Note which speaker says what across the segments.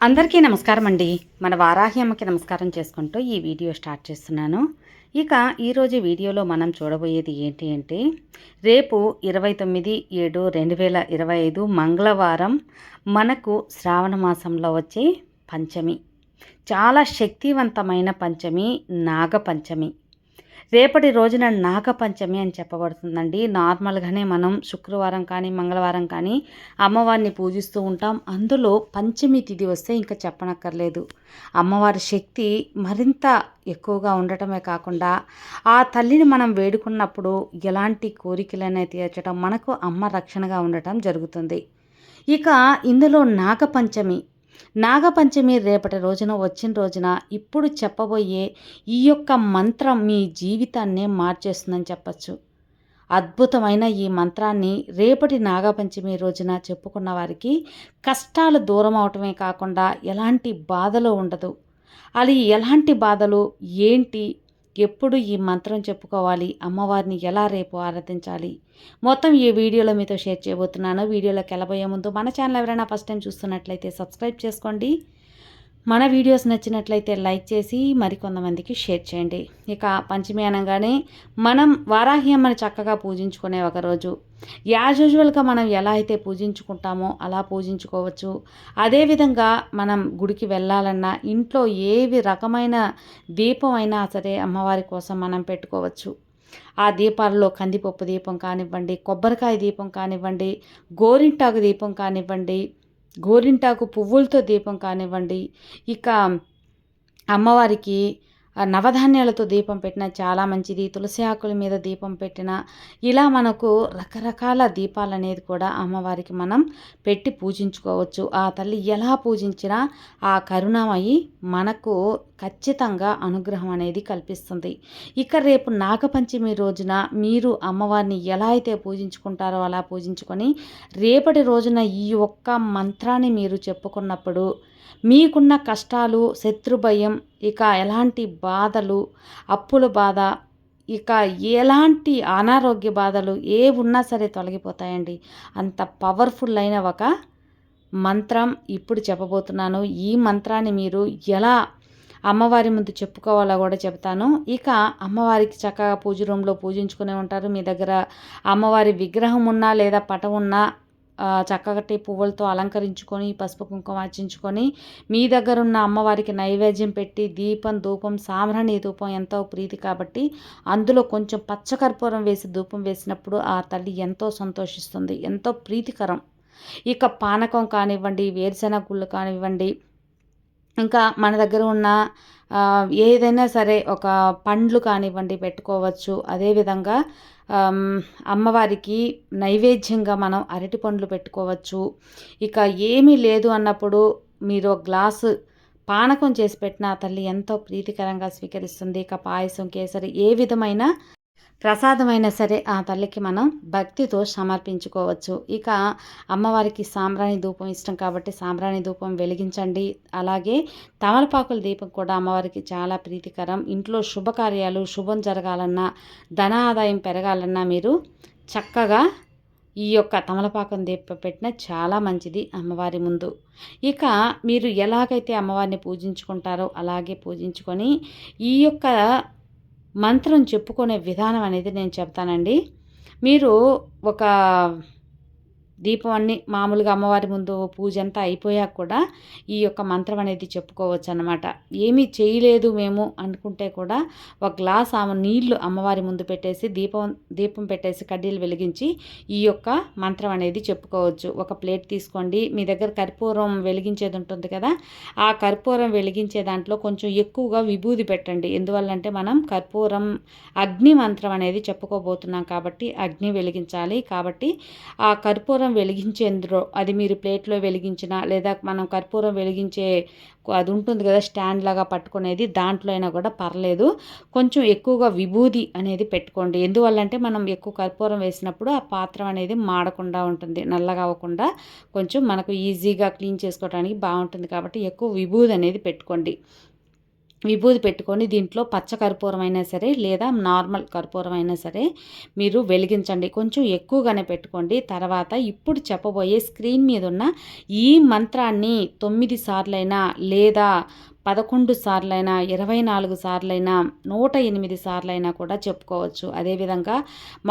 Speaker 1: అందరికీ నమస్కారం అండి. మన వారాహి అమ్మకి నమస్కారం చేసుకుంటూ ఈ వీడియో స్టార్ట్ చేస్తున్నాను. ఇక ఈరోజు వీడియోలో మనం చూడబోయేది ఏంటి అంటే రేపు ఇరవై తొమ్మిది ఏడు రెండు వేల ఇరవై ఐదు మంగళవారం మనకు శ్రావణ మాసంలో వచ్చే పంచమి. చాలా శక్తివంతమైన పంచమి నాగపంచమి రేపటి రోజున నాగపంచమి అని చెప్పబడుతుందండి. నార్మల్గానే మనం శుక్రవారం కానీ మంగళవారం కానీ అమ్మవారిని పూజిస్తూ ఉంటాం. అందులో పంచమి తిథి వస్తే ఇంకా చెప్పనక్కర్లేదు. అమ్మవారి శక్తి మరింత ఎక్కువగా ఉండటమే కాకుండా ఆ తల్లిని మనం వేడుకున్నప్పుడు ఎలాంటి కోరికలనే తీర్చడం మనకు అమ్మ రక్షణగా ఉండటం జరుగుతుంది. ఇక ఇందులో నాగపంచమి నాగపంచమి రేపటి రోజున వచ్చిన రోజున ఇప్పుడు చెప్పబోయే ఈ యొక్క మంత్రం మీ జీవితాన్నే మార్చేస్తుందని చెప్పచ్చు. అద్భుతమైన ఈ మంత్రాన్ని రేపటి నాగపంచమి రోజున చెప్పుకున్న వారికి కష్టాలు దూరం అవటమే కాకుండా ఎలాంటి బాధలు ఉండదు. అది ఎలాంటి బాధలు? ఏంటి? ఎప్పుడు ఈ మంత్రం చెప్పుకోవాలి అమ్మవారిని ఎలా రేపు ఆరాధించాలి? మొత్తం ఈ వీడియోలో మీతో షేర్ చేయబోతున్నాను. వీడియోలోకి వెళ్ళబోయే ముందు మన ఛానల్ ఎవరైనా ఫస్ట్ టైం చూస్తున్నట్లయితే సబ్స్క్రైబ్ చేసుకోండి. మన వీడియోస్ నచ్చినట్లయితే లైక్ చేసి మరికొంతమందికి షేర్ చేయండి. ఇక పంచమి అనగానే మనం వారాహి అమ్మని చక్కగా పూజించుకునే ఒకరోజు యాజ్ యూజువల్గా మనం ఎలా అయితే పూజించుకుంటామో అలా పూజించుకోవచ్చు. అదేవిధంగా మనం గుడికి వెళ్ళాలన్నా ఇంట్లో ఏవి రకమైన దీపం అయినా సరే అమ్మవారి కోసం మనం పెట్టుకోవచ్చు. ఆ దీపాలలో కందిపప్పు దీపం కానివ్వండి కొబ్బరికాయ దీపం కానివ్వండి గోరింటాకు దీపం కానివ్వండి గోరింటాకు పువ్వులతో దీపం కానివ్వండి ఇక అమ్మవారికి నవధాన్యాలతో దీపం పెట్టిన చాలా మంచిది. తులసి ఆకుల మీద దీపం పెట్టిన ఇలా మనకు రకరకాల దీపాలు అనేది కూడా అమ్మవారికి మనం పెట్టి పూజించుకోవచ్చు. ఆ తల్లి ఎలా పూజించినా ఆ కరుణమయి మనకు ఖచ్చితంగా అనుగ్రహం అనేది కల్పిస్తుంది. ఇక రేపు నాగపంచమి రోజున మీరు అమ్మవారిని ఎలా అయితే పూజించుకుంటారో అలా పూజించుకొని రేపటి రోజున ఈ ఒక్క మంత్రాన్ని మీరు చెప్పుకున్నప్పుడు మీకున్న కష్టాలు శత్రుభయం ఇక ఎలాంటి బాధలు అప్పుల బాధ ఇక ఎలాంటి అనారోగ్య బాధలు ఏ ఉన్నా సరే తొలగిపోతాయండి. అంత పవర్ఫుల్ అయిన ఒక మంత్రం ఇప్పుడు చెప్పబోతున్నాను. ఈ మంత్రాన్ని మీరు ఎలా అమ్మవారి ముందు చెప్పుకోవాలో కూడా చెప్తాను ఇక అమ్మవారికి చక్కగా పూజ రూమ్లో పూజించుకునే ఉంటారు. మీ దగ్గర అమ్మవారి విగ్రహం ఉన్నా లేదా పటం ఉన్నా చక్కటి పువ్వులతో అలంకరించుకొని పసుపు కుంకుమ ఆచించుకొని మీ దగ్గర ఉన్న అమ్మవారికి నైవేద్యం పెట్టి దీపం ధూపం సాంబ్రాణి ధూపం ఎంతో ప్రీతి కాబట్టి అందులో కొంచెం పచ్చకర్పూరం వేసి ధూపం వేసినప్పుడు ఆ తల్లి ఎంతో సంతోషిస్తుంది. ఎంతో ప్రీతికరం. ఇక పానకం కానివ్వండి వేరుశెనగ గుళ్ళు కానివ్వండి ఇంకా మన దగ్గర ఉన్న ఏదైనా సరే ఒక పండ్లు కానివ్వండి పెట్టుకోవచ్చు. అదేవిధంగా అమ్మవారికి నైవేద్యంగా మనం అరటి పండ్లు పెట్టుకోవచ్చు. ఇక ఏమీ లేదు అన్నప్పుడు మీరు గ్లాసు పానకం చేసి పెట్టిన తల్లి ఎంతో ప్రీతికరంగా స్వీకరిస్తుంది. ఇక పాయసం కేసరి ఏ విధమైన ప్రసాదమైనా సరే ఆ తల్లికి మనం భక్తితో సమర్పించుకోవచ్చు. ఇక అమ్మవారికి సాంబ్రాణి ధూపం ఇష్టం కాబట్టి సాంబ్రాణి ధూపం వెలిగించండి. అలాగే తమలపాకుల దీపం కూడా అమ్మవారికి చాలా ప్రీతికరం. ఇంట్లో శుభకార్యాలు శుభం జరగాలన్నా ధన ఆదాయం పెరగాలన్నా మీరు చక్కగా ఈ యొక్క తమలపాకం దీప పెట్టిన చాలా మంచిది అమ్మవారి ముందు. ఇక మీరు ఎలాగైతే అమ్మవారిని పూజించుకుంటారో అలాగే పూజించుకొని ఈ యొక్క మంత్రం చెప్పుకునే విధానం అనేది నేను చెప్తానండి. మీరు ఒక దీపం అన్ని మామూలుగా అమ్మవారి ముందు పూజ అంతా అయిపోయాక కూడా ఈ యొక్క మంత్రం అనేది చెప్పుకోవచ్చు అనమాట ఏమీ చేయలేదు మేము అనుకుంటే కూడా ఒక గ్లాస్ ఆమె నీళ్ళు అమ్మవారి ముందు పెట్టేసి దీపం దీపం పెట్టేసి కడ్డీలు వెలిగించి ఈ యొక్క మంత్రం అనేది చెప్పుకోవచ్చు. ఒక ప్లేట్ తీసుకోండి. మీ దగ్గర కర్పూరం వెలిగించేది ఉంటుంది కదా ఆ కర్పూరం వెలిగించే దాంట్లో కొంచెం ఎక్కువగా విభూది పెట్టండి. ఎందువల్లంటే మనం కర్పూరం అగ్ని మంత్రం అనేది చెప్పుకోబోతున్నాం కాబట్టి అగ్ని వెలిగించాలి. కాబట్టి ఆ కర్పూరం కర్పూరం వెలిగించేందులో అది మీరు ప్లేట్లో వెలిగించిన లేదా మనం కర్పూరం వెలిగించే అది ఉంటుంది కదా స్టాండ్ లాగా పట్టుకునేది దాంట్లో అయినా కూడా పర్లేదు. కొంచెం ఎక్కువగా విభూది అనేది పెట్టుకోండి. ఎందువల్లంటే మనం ఎక్కువ కర్పూరం వేసినప్పుడు ఆ పాత్ర అనేది మాడకుండా ఉంటుంది నల్లగా అవ్వకుండా. కొంచెం మనకు ఈజీగా క్లీన్ చేసుకోవడానికి బాగుంటుంది కాబట్టి ఎక్కువ విభూది అనేది పెట్టుకోండి. విభూది పెట్టుకొని దీంట్లో పచ్చ కర్పూరం అయినా సరే లేదా నార్మల్ కర్పూరం అయినా సరే మీరు వెలిగించండి. కొంచెం ఎక్కువగానే పెట్టుకోండి. తర్వాత ఇప్పుడు చెప్పబోయే స్క్రీన్ మీద ఉన్న ఈ మంత్రాన్ని తొమ్మిది సార్లైనా లేదా పదకొండు సార్లైనా ఇరవై నాలుగు సార్లైనా నూట ఎనిమిది సార్లైనా కూడా చెప్పుకోవచ్చు. అదేవిధంగా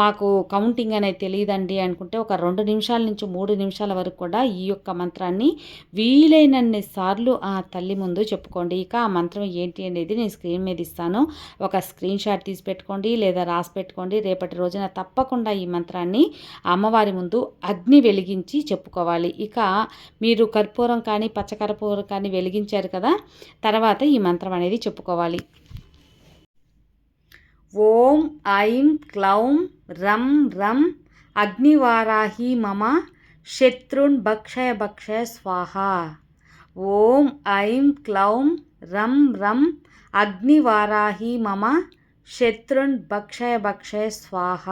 Speaker 1: మాకు కౌంటింగ్ అనేది తెలియదండి అనుకుంటే ఒక రెండు నిమిషాల నుంచి మూడు నిమిషాల వరకు కూడా ఈ యొక్క మంత్రాన్ని వీలైనన్ని సార్లు ఆ తల్లి ముందు చెప్పుకోండి. ఇక ఆ మంత్రం ఏంటి అనేది నేను స్క్రీన్ మీద ఇస్తాను. ఒక స్క్రీన్ షాట్ తీసి పెట్టుకోండి లేదా రాసి పెట్టుకోండి. రేపటి రోజున తప్పకుండా ఈ మంత్రాన్ని అమ్మవారి ముందు అగ్ని వెలిగించి చెప్పుకోవాలి. ఇక మీరు కర్పూరం కానీ పచ్చకర్పూరం కానీ వెలిగించారు కదా తర్వాత ఈ మంత్రం అనేది చెప్పుకోవాలి. ఓం ఐం క్లౌం రం రం అగ్నివారాహి మమ శత్రున్ భక్షయ భక్షయ స్వాహ. ఓం ఐం క్లౌం రం రం అగ్నివారాహి మమ శత్రున్ భక్షయ భక్షయ స్వాహ.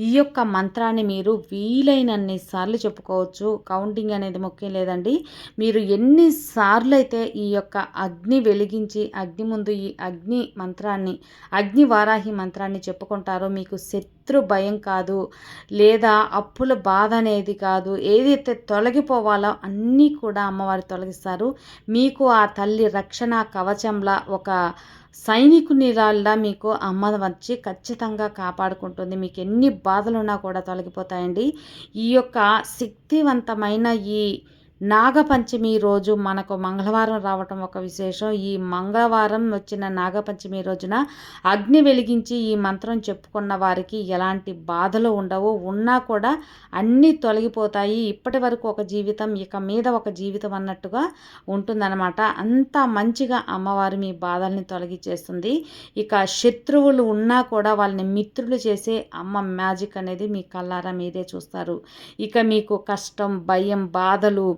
Speaker 1: ఈ యొక్క మంత్రాన్ని మీరు వీలైనన్ని సార్లు చెప్పుకోవచ్చు. కౌంటింగ్ అనేది ముఖ్యం లేదండి. మీరు ఎన్నిసార్లు అయితే ఈ యొక్క అగ్ని వెలిగించి అగ్ని ముందు ఈ అగ్ని మంత్రాన్ని అగ్ని వారాహి మంత్రాన్ని చెప్పుకుంటారో మీకు శత్రు భయం కాదు. లేదా అప్పుల బాధ అనేది కాదు. ఏదైతే తొలగిపోవాలో అన్నీ కూడా అమ్మవారు తొలగిస్తారు. మీకు ఆ తల్లి రక్షణ కవచంలా ఒక సైనికునిలాల్లా మీకు అమ్మ వచ్చి ఖచ్చితంగా కాపాడుకుంటుంది. మీకు ఎన్ని బాధలున్నా కూడా తొలగిపోతాయండి. ఈ యొక్క శక్తివంతమైన ఈ నాగపంచమి రోజు మనకు మంగళవారం రావటం ఒక విశేషం. ఈ మంగళవారం వచ్చిన నాగపంచమి రోజున అగ్ని వెలిగించి ఈ మంత్రం చెప్పుకున్న వారికి ఎలాంటి బాధలు ఉండవు. ఉన్నా కూడా అన్నీ తొలగిపోతాయి. ఇప్పటి వరకు ఒక జీవితం ఇక మీద ఒక జీవితం అన్నట్టుగా ఉంటుందన్నమాట. అంత మంచిగా అమ్మవారు మీ బాధల్ని తొలగించేస్తుంది ఇక శత్రువులు ఉన్నా కూడా వాళ్ళని మిత్రులు చేసే అమ్మ మ్యాజిక్ అనేది మీ కళ్ళారా మీరే చూస్తారు. ఇక మీకు కష్టం భయం బాధలు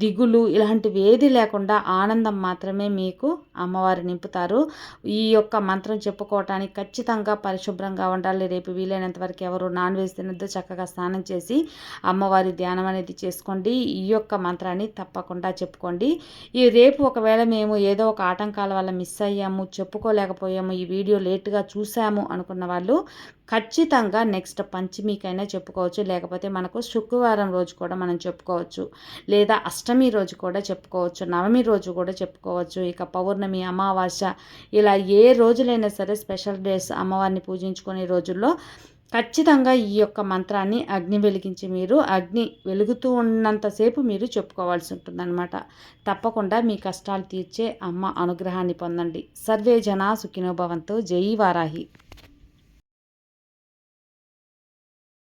Speaker 1: దిగులు ఇలాంటివి ఏది లేకుండా ఆనందం మాత్రమే మీకు అమ్మవారు నింపుతారు. ఈ యొక్క మంత్రం చెప్పుకోవటానికి ఖచ్చితంగా పరిశుభ్రంగా ఉండాలి. రేపు వీలైనంత వరకు ఎవరు నాన్ వెజ్ తినద్దు. చక్కగా స్నానం చేసి అమ్మవారి ధ్యానం అనేది చేసుకోండి. ఈ యొక్క మంత్రాన్ని తప్పకుండా చెప్పుకోండి. ఈ రేపు ఒకవేళ మేము ఏదో ఒక ఆటంకాల వల్ల మిస్ అయ్యాము చెప్పుకోలేకపోయాము ఈ వీడియో లేట్గా చూసాము అనుకున్న వాళ్ళు ఖచ్చితంగా నెక్స్ట్ పంచమికైనా చెప్పుకోవచ్చు. లేకపోతే మనకు శుక్రవారం రోజు కూడా మనం చెప్పుకోవచ్చు. లేదా అష్టమి రోజు కూడా చెప్పుకోవచ్చు నవమి రోజు కూడా చెప్పుకోవచ్చు. ఇక పౌర్ణమి అమావాస్య ఇలా ఏ రోజులైనా సరే స్పెషల్ డేస్ అమ్మవారిని పూజించుకునే రోజుల్లో ఖచ్చితంగా ఈ యొక్క మంత్రాన్ని అగ్ని వెలిగించి మీరు అగ్ని వెలుగుతూ ఉన్నంతసేపు మీరు చెప్పుకోవాల్సి ఉంటుందన్నమాట. తప్పకుండా మీ కష్టాలు తీర్చే అమ్మ అనుగ్రహాన్ని పొందండి. సర్వే జనా సుఖినోభవంతో జై వారాహి.